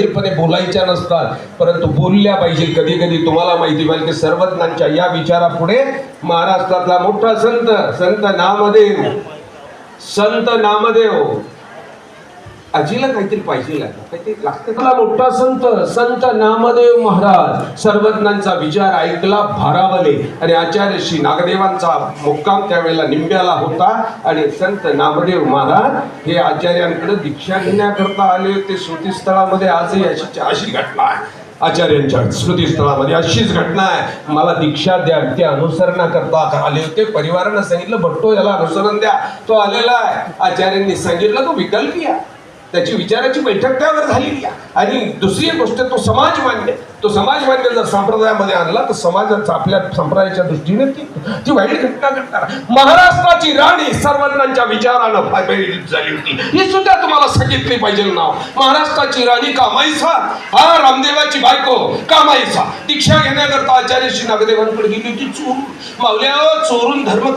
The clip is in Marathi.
जाहीरपणे बोलायच्या नसतात. परंतु बोलल्या पाहिजे. कधी कधी तुम्हाला माहिती पाहिजे की सर्वज्ञांच्या या विचारापुढे महाराष्ट्रातला मोठा संत संत नामदेव. संत नामदेव. आजीला काहीतरी पाहिजे काहीतरी लागतं मला मोठा संत संत नामदेव महाराज सर्वज्ञांचा विचार ऐकला भारावले आणि आचार्य श्री नागदेवांचा मुक्काम त्यावेळेला निंब्याला होता आणि संत नामदेव महाराज हे आचार्यांकडे दीक्षा घेण्याकरता आले होते. श्रुतीस्थळामध्ये आजही अशी अशी घटना आहे. आचार्यांच्या स्मृतीस्थळामध्ये अशीच घटना आहे. मला दीक्षा द्या ते अनुसरणा करता आले होते. परिवारानं सांगितलं भट्टो याला अनुसरण द्या. तो आलेला आहे. आचार्यांनी सांगितलं तो विकल्पी आहे. त्याची विचाराची बैठक त्यावर झालेली आणि दुसरी गोष्ट तो समाज मान्य तो समाज मान्य जर संप्रदायामध्ये आणला तर समाजाचा आपल्या संप्रदायाच्या दृष्टीने ती ती वाईट घटना घडणार. महाराष्ट्राची राणी सर्वांच्या विचारानं फायदेशीर झाली होती. ही सुद्धा तुम्हाला सांगितली पाहिजे नाव महाराष्ट्राची राणी कामाईसा हा रामदेवाची बायको कामाईसा दीक्षा घेण्याकरता आचार्य श्री नागदेवांकडे गेली होती चोरून. मावल्या चोरून धर्म